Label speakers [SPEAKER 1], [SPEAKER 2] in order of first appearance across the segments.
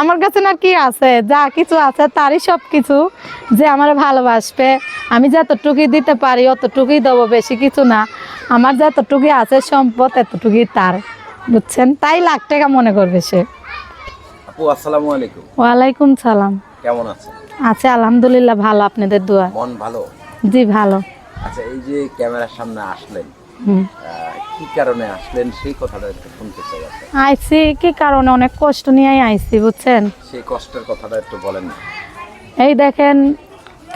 [SPEAKER 1] আমার কাছে না কি আছে? যা কিছু আছে তারই সব কিছু যে আমার ভালোবাসবে। আমি যতটুকুই দিতে পারি অতটুকুই দেবো বেশি কিছু না। আমার যতটুকুই আছে সম্পদ এতটুকুই তার বুঝছেন? তাই লাখ টাকা মনে করবে সে।
[SPEAKER 2] আপু আসসালামু আলাইকুম।
[SPEAKER 1] ওয়ালাইকুম সালাম।
[SPEAKER 2] কেমন আছেন?
[SPEAKER 1] আছে আলহামদুলিল্লাহ ভালো আপনাদের দোয়া।
[SPEAKER 2] মন ভালো?
[SPEAKER 1] জি ভালো।
[SPEAKER 2] আচ্ছা এই যে ক্যামেরার সামনে আসলেন কি কারণে আসলেন? সেই কথাটা একটু শুনতে চাই
[SPEAKER 1] আইসি কি কারণে? অনেক কষ্ট নিয়েই আইসি বুঝছেন?
[SPEAKER 2] সেই কষ্টের কথাটা একটু বলেন
[SPEAKER 1] এই দেখেন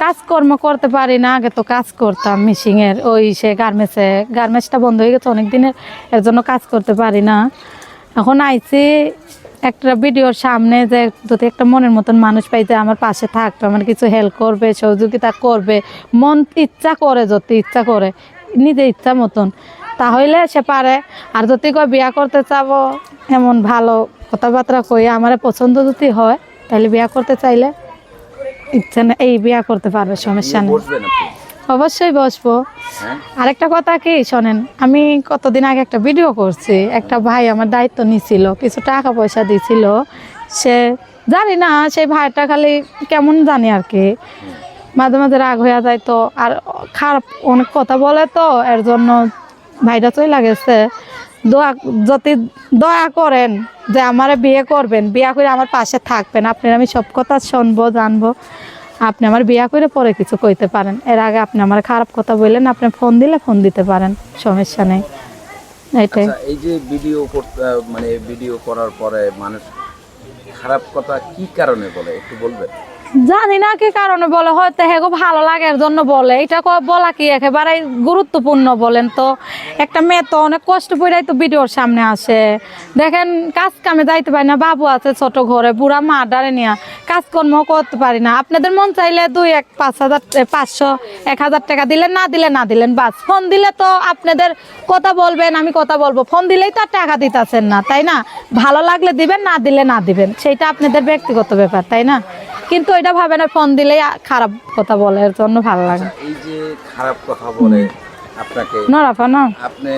[SPEAKER 1] কাজকর্ম করতে পারি না আগে তো কাজ করতাম মিশিংয়ের ওই সে গার্মেন্টসে গার্মেন্টসটা বন্ধ হয়ে গেছে অনেক দিনের এর জন্য কাজ করতে পারি না। এখন আইছি একটা ভিডিওর সামনে যে যদি একটা মনের মতন মানুষ পাইতে আমার পাশে থাকতো আমার কিছু হেল্প করবে সহযোগিতা করবে মন ইচ্ছা করে যদি ইচ্ছা করে নিজে ইচ্ছা মতন। তাহলে সে পারে। আর যদি কয় বিয়া করতে চাবো এমন ভালো কথাবার্তা কই আমার পছন্দ যদি হয় তাহলে বিয়া করতে চাইলে ইচ্ছা না এই বিয়া করতে পারবে সমস্যা নেই। অবশ্যই বসবো।
[SPEAKER 2] হ্যাঁ?
[SPEAKER 1] আরেকটা কথা কি শোনেন আমি কতদিন আগে একটা ভিডিও করছি। একটা ভাই আমার দায়িত্ব নিছিল কিছু টাকা পয়সা দিছিল। সে জানি না সেই ভাইটা খালি কেমন জানি আর কি। মাঝে মাঝে রাগ হয়ে যায় তো। আর খারাপ অনেক কথা বলে তো, এর জন্য ভাইটা চলে গেছে। দোয়া, যদি দয়া করেন যে আমারে বিয়ে করবেন, বিয়া করে আমার পাশে থাকবেন। আপনার আমি সব কথা শুনব, জানব। আপনি আমার বিয়া করে পরে কিছু কইতে পারেন। এর আগে আপনি আমার খারাপ কথা বললেন, আপনি ফোন দিলে ফোন দিতে পারেন, সমস্যা নেই। এইটাই
[SPEAKER 2] আচ্ছা এই যে ভিডিও মানে ভিডিও করার পরে মানুষ খারাপ কথা কি কারণে বলে, একটু বলবেন?
[SPEAKER 1] জানি না কি কারণে বলে, হয়তো হেগো ভালো লাগে এর জন্য বলে। এটা বলা কি একেবারে গুরুত্বপূর্ণ বলেন তো। একটা মেয়ে তো অনেক কষ্ট পড়াই তো ভিডিওর সামনে আসে। দেখেন, কাজ কামে যাইতে পারি না, বাবু আছে ছোট ঘরে, বুড়া মা ডারে নিয়ে কাজকর্ম করতে পারি না। আপনাদের মন চাইলে দুই এক পাঁচ হাজার পাঁচশো, এক হাজার টাকা দিলেন না দিলে, না দিলেন, বাস। ফোন দিলে তো আপনাদের কথা বলবেন, আমি কথা বলব। ফোন দিলেই তো আর টাকা দিতেছেন না, তাই না? ভালো লাগলে দিবেন, না দিলে না দিবেন। সেইটা আপনাদের ব্যক্তিগত ব্যাপার, তাই না? কিন্তু এটা ভাবে না ফোন দিলে খারাপ কথা বলে এর জন্য ভালো লাগে।
[SPEAKER 2] এই যে খারাপ কথা বলে আপনাকে
[SPEAKER 1] নরাফা না।
[SPEAKER 2] আপনি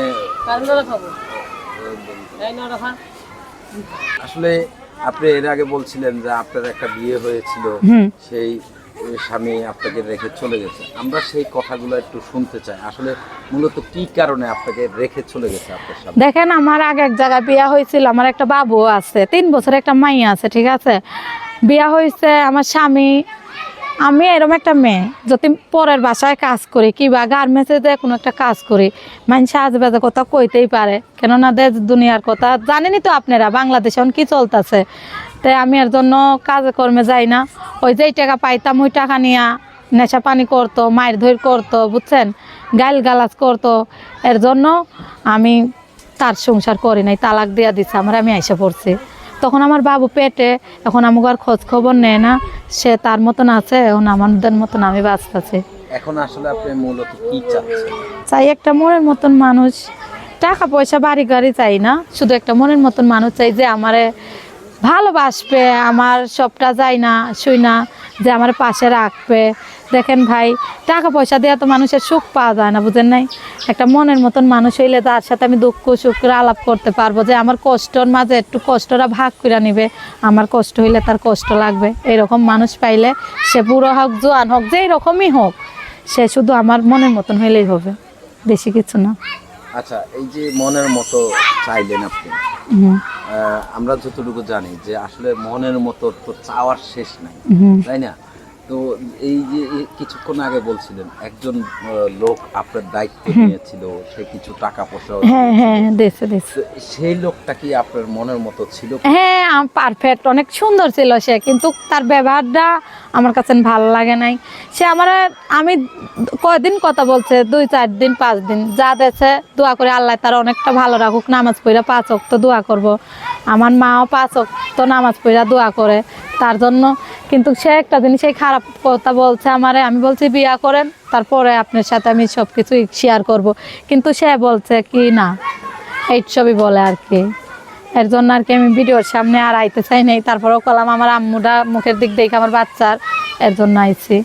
[SPEAKER 2] আসলে আপনি এর আগে বলছিলেন যে আপনার একটা বিয়ে হয়েছিল সেই স্বামী আপনাকে রেখে চলে গেছে। আমরা সেই কথাগুলো একটু শুনতে চাই। আসলে মূলত কি কারণে আপনাকে রেখে চলে গেছে আপনার স্বামী?
[SPEAKER 1] দেখেন আমার আগে এক জায়গায় বিয়ে হয়েছিল আমার একটা বাবু আছে তিন বছর একটা মাই আছে ঠিক আছে? বিয়া হয়েছে, আমার স্বামী। আমি এরকম একটা মেয়ে, যদি পরের বাসায় কাজ করি, কিংবা গার্মেন্টসে কোনো একটা কাজ করি মানুষ আজবাজে কথা কইতেই পারে। কেননা দেশ দুনিয়ার কথা, জানেনই তো আপনারা, বাংলাদেশে এখন কী চলতেছে। তাই আমি এর জন্য কাজে কর্মে যাই না। ওই যেই টাকা পাইতাম, ওই টাকা নিয়ে নেশা পানি করতো, মায়ের ধৈর করতো, বুঝছেন? গাইল গালাজ করতো। এর জন্য আমি তার সংসার করি নাই, তালাক দিয়া দিচ্ছে আমার আমি আইসা পড়ছি। তখন আমার বাবু পেটে এখন আমাকে আর খোঁজ খবর নেয় না। সে তার মতন আছে এখন আমাদের মতন আমি বাঁচতেছি।
[SPEAKER 2] এখন আসলে আপনি মূলত কি চাচ্ছেন?
[SPEAKER 1] চাই একটা মনের মতন মানুষ। টাকা পয়সা বাড়ি গাড়ি চাই না। শুধু একটা মনের মতন মানুষ চাই যে আমারে ভালোবাসবে আমার সবটা যায় না শুই না যে আমার পাশে রাখবে। দেখেন ভাই টাকা পয়সা দেওয়া তো মানুষের সুখ পাওয়া যায় না বুঝেন নাই? একটা মনের মতন মানুষ হইলে তার সাথে আমি দুঃখ সুখ আলাপ করতে পারব যে আমার কষ্টর মাঝে একটু কষ্টটা ভাগ করে নিবে। আমার কষ্ট হইলে তার কষ্ট লাগবে। এরকম মানুষ পাইলে সে বুড়ো হোক জোয়ান হোক যেই রকমই হোক সে শুধু আমার মনের মতন হইলেই হবে। বেশি কিছু না।
[SPEAKER 2] আচ্ছা এই যে মনের মতো চাইলেন আপনি আমরা যতটুকু জানি যে আসলে মনের মতো তো চাওয়ার শেষ নাই তাই না? তো এই যে কিছুক্ষণ আগে বলছিলেন একজন লোক আপনার দায়িত্ব নিয়েছিল সে কিছু টাকা পয়সা
[SPEAKER 1] হ্যাঁ হ্যাঁ দেশে দেশে
[SPEAKER 2] সেই লোকটা কি আপনার মনের মতো ছিল?
[SPEAKER 1] হ্যাঁ পারফেক্ট অনেক সুন্দর ছিল সে কিন্তু তার ব্যবহারটা আমার কাছে ভালো লাগে নাই সে আমার, আমি কয়দিন কথা বলছে, দুই চার দিন, পাঁচ দিন যা দেছে, দোয়া করে আল্লাহ তার অনেকটা ভালো রাখুক, নামাজ পড়া পাঁচ অক্ত দোয়া করব। আমার মাও পাঁচ অক্ত নামাজ পড়া দোয়া করে তার জন্য কিন্তু সে একটা দিন সেই খারাপ কথা বলছে আমারে, আমি বলছি, বিয়া করেন, তারপরে আপনার সাথে আমি সব কিছুই শেয়ার করব। কিন্তু সে বলছে কি না এই সবই বলে আর কি এর জন্য আর কি আমি ভিডিওর সামনে আর আইতে চাই নাই। তারপরেও কলাম আমার আম্মুটা মুখের দিক দেখে আমার বাচ্চার, এর জন্য আইছি।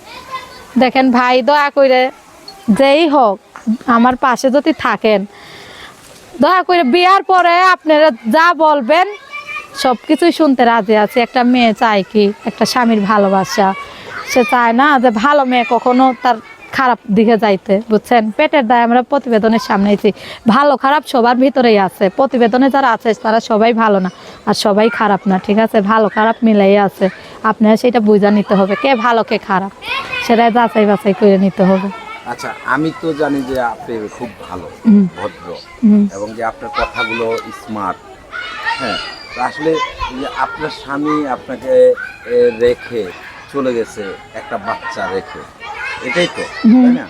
[SPEAKER 1] দেখেন ভাই, দয়া করে যেই হোক, আমার পাশে যদি থাকেন, দয়া করে বিয়ার পরে আপনারা যা বলবেন সব কিছুই শুনতে রাজি আছি। একটা মেয়ে চায় কি? একটা স্বামীর ভালোবাসা। সে চায় না যে ভালো মেয়ে কখনো তার খারাপ দিকে যাইতে বুঝছেন? পেটের দায় আমরা প্রতিবেদনের সামনেছি ভালো খারাপ সবার ভিতরেই আছে। প্রতিবেদনে যারা আছে তারা সবাই ভালো না। আর সবাই খারাপ না ঠিক আছে? ভালো খারাপ মিলাই আছে। আপনার সেটা বুঝা নিতে হবে। কে ভালো কে খারাপ? সেটা যাচাই বাছাই করে নিতে হবে।
[SPEAKER 2] আচ্ছা আমি তো জানি যে আপনি খুব ভালো ভদ্র এবং যে আপনার কথাগুলো স্মার্ট হ্যাঁ? আসলে আপনার স্বামী আপনাকে রেখে চলে গেছে একটা বাচ্চা রেখে। এটাই তো তাই না?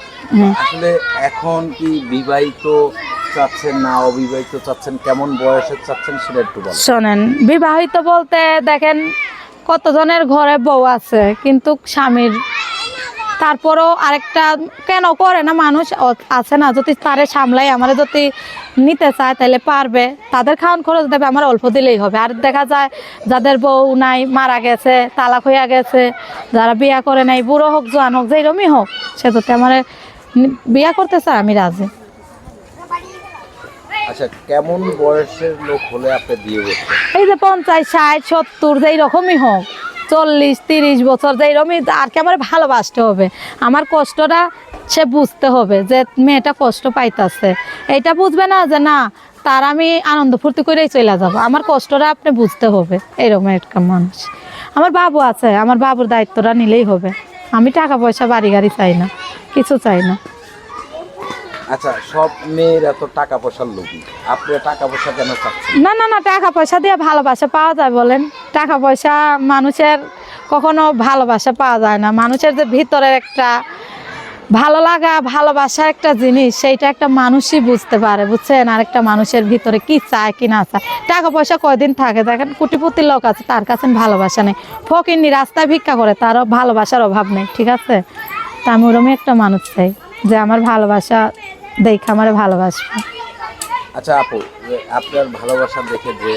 [SPEAKER 2] আসলে এখন কি বিবাহিত চাচ্ছেন না অবিবাহিত চাচ্ছেন কেমন বয়সে চাচ্ছেন সেটা একটু বলেন।
[SPEAKER 1] শোনেন বিবাহিত বলতে দেখেন কতজনের ঘরে বউ আছে কিন্তু স্বামীর তারপরও আরেকটা কেন করে না মানুষ? আছে না যদি তারে সামলাই আমার যদি নিতে চায় তাহলে পারবে। তাদের খাওয়ান খরচ দেবে আমার অল্প দিলেই হবে। আর দেখা যায় যাদের বউ নাই মারা গেছে তালাক হইয়া গেছে যারা বিয়া করে নাই বুড়ো হোক জোয়ান হোক যেরমই হোক সে যদি আমার বিয়া করতে চায় আমি রাজি।
[SPEAKER 2] আচ্ছা কেমন বয়সের লোক হলে আপনি বিয়ে করতেন
[SPEAKER 1] এই যে পঞ্চাশ ষাট সত্তর যেই রকমই হোক। চল্লিশ তিরিশ বছর যেই রকমই আর কি আমার ভালোবাসতে হবে। আমার কষ্টটা সে বুঝতে হবে যে মেয়েটা কষ্ট পাইতাছে। এটা বুঝবে না যে না তার আমি আনন্দ ফুর্তি করেই চলে যাব। আমার কষ্টটা আপনি বুঝতে হবে এরকম একটা মানুষ। আমার বাবু আছে আমার বাবুর দায়িত্বটা নিলেই হবে। আমি টাকা পয়সা বাড়ি গাড়ি চাই না কিছু চাই না।
[SPEAKER 2] আচ্ছা সব মেয়ের এত টাকা পয়সার লোভী। আপনি টাকা পয়সা কেন চাচ্ছেন?
[SPEAKER 1] না না না টাকা পয়সা দিয়ে ভালোবাসা পাওয়া যায় বলেন। টাকা পয়সা মানুষের কখনো ভালোবাসা পাওয়া যায় না। মানুষের যে ভিতরের একটা ভালো লাগা, ভালোবাসা একটা জিনিস, সেইটা একটা মানুষই বুঝতে পারে, বুঝছেন? আর একটা মানুষের ভিতরে কি চায়, কি না চায়। টাকা পয়সা কয়দিন থাকে? দেখেন, কোটিপতি লোক আছে, তার কাছে ভালোবাসা নেই। ফকিরনি রাস্তায় ভিক্ষা করে, তারও ভালোবাসার অভাব নেই, ঠিক আছে? তা আমি ওরমই একটা মানুষ চাই, যে আমার ভালোবাসা দেখে আমার ভালোবাসবে।
[SPEAKER 2] আচ্ছা আপু আপনার ভালোবাসা দেখে যে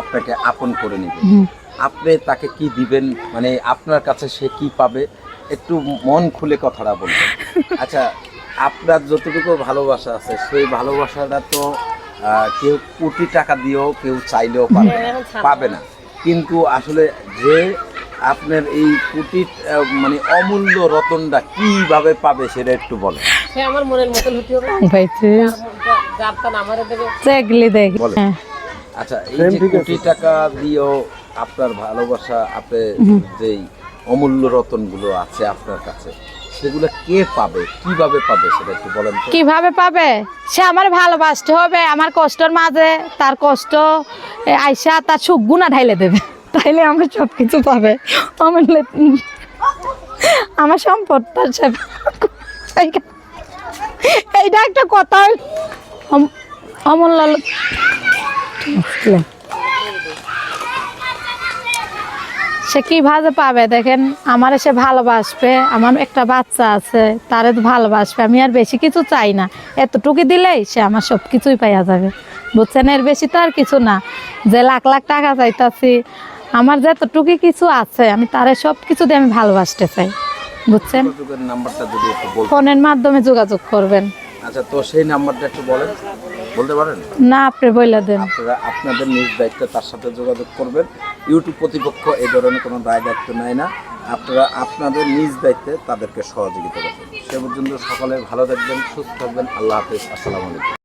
[SPEAKER 2] আপনাকে আপন করে নিবে। আপনি তাকে কি দিবেন? মানে আপনার কাছে সে কি পাবে? একটু মন খুলে কথাটা বলবেন আচ্ছা আপনার যতটুকু ভালোবাসা আছে সেই ভালোবাসাটা তো কেউ কোটি টাকা দিয়েও কেউ চাইলেও পাবে না পাবে না। কিন্তু আসলে যে আপনার এই কোটি মানে অমূল্য রতনটা কীভাবে পাবে সেটা একটু বলেন।
[SPEAKER 3] সে আমার মনের মতন হতে হবে। যার আমারে দেবে।
[SPEAKER 1] দেখ
[SPEAKER 2] বলে। আচ্ছা এই যে কোটি টাকা দিয়েও আপনার ভালোবাসা আপনি যেই অমূল্য রতনগুলো আছে আপনার কাছে সেগুলো কে পাবে? কীভাবে পাবে সেটা একটু বলেন
[SPEAKER 1] কীভাবে পাবে? সে আমার ভালোবাসতে হবে আমার কষ্টর মাঝে তার কষ্ট এ, আইসা তার সুখ গুণা ঢাইলে দেবে। তাইলে আমার সব কিছু পাবে। আমার লে- আমার সম্পদ তার সে এইটা- একটা কথা। অমূল্য সে কীভাবে পাবে দেখেন? আমার সে ভালোবাসবে। আমার একটা বাচ্চা আছে তারে তো ভালোবাসবে। আমি আর বেশি কিছু চাই না। এতটুকু দিলেই সে আমার সব কিছুই পাইয়া যাবে। বুঝছেন? এর বেশি তো আর কিছু না। যে লাখ লাখ টাকা চাইতাছি আমার যতটুকু কিছু আছে আমি তারে সব কিছু দিয়ে আমি ভালোবাসতে চাই। বুঝছেন?
[SPEAKER 2] যোগাযোগের নাম্বারটা যদি একটু বলতেন।
[SPEAKER 1] ফোনের মাধ্যমে যোগাযোগ করবেন।
[SPEAKER 2] আচ্ছা তো সেই নাম্বারটা একটু বলেন। বলতে পারেন?
[SPEAKER 1] না আপনি বইলা দেন।
[SPEAKER 2] আপনারা আপনাদের নিজ দায়িত্বে তার সাথে যোগাযোগ করবেন। ইউটিউব প্রতিপক্ষ এই ধরনের কোনো দায় দায়িত্ব নেয় না। আপনারা আপনাদের নিজ দায়িত্বে তাদেরকে সহযোগিতা করবেন। সে পর্যন্ত সকলে ভালো থাকবেন সুস্থ থাকবেন। আল্লাহ হাফিজ। আসসালামু আলাইকুম।